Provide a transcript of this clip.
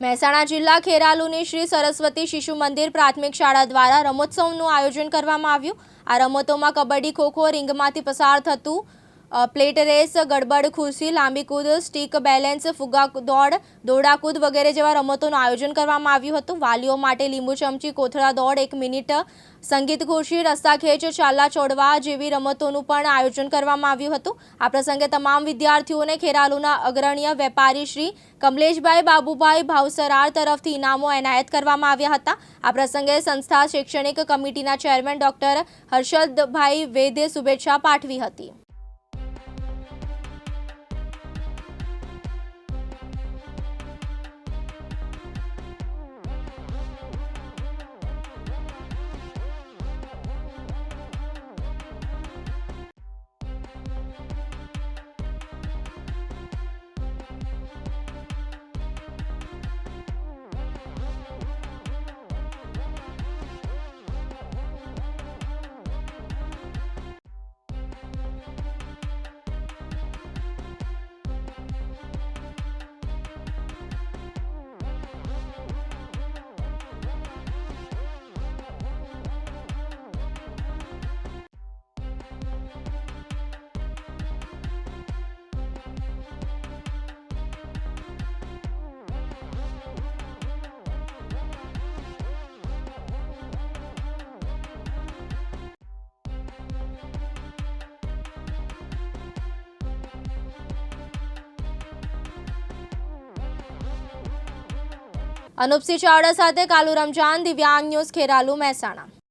મહેસાણા જિલ્લા ખેરાલુની શ્રી સરસ્વતી શિશુ મંદિર પ્રાથમિક શાળા દ્વારા રમોત્સવનું આયોજન કરવામાં આવ્યું. આ રમતોમાં કબડ્ડી, ખોખો રિંગમાંથી પસાર થતું પ્લેટ રેસ, ગડબડ, ખુરશી, લાંબી કૂદ, સ્ટીક બેલેન્સ, ફુગા દોડ દોડાકૂદ વગેરે જેવા રમતોનું આયોજન કરવામાં આવ્યું હતું. વાલીઓ માટે લીંબુ ચમચી, કોથળા દોડ, એક મિનિટ સંગીત ખુરશી, રસ્તા ખેંચ, ચાલા ચોડવા જેવી રમતોનું પણ આયોજન કરવામાં આવ્યું હતું. આ પ્રસંગે તમામ વિદ્યાર્થીઓને ખેરાલુના અગ્રણીય વેપારી શ્રી કમલેશભાઈ બાબુભાઈ ભાવસરાર તરફથી ઇનામો એનાયત કરવામાં આવ્યા હતા. આ પ્રસંગે સંસ્થા શૈક્ષણિક કમિટીના ચેરમેન ડોક્ટર હર્ષદભાઈ વેદે શુભેચ્છા પાઠવી હતી. અનુપસિંહ ચાવડા સાથે કાલુરામ રમજાન દિવ્યાંગ ન્યૂઝ ખેરાલુ મહેસાણા.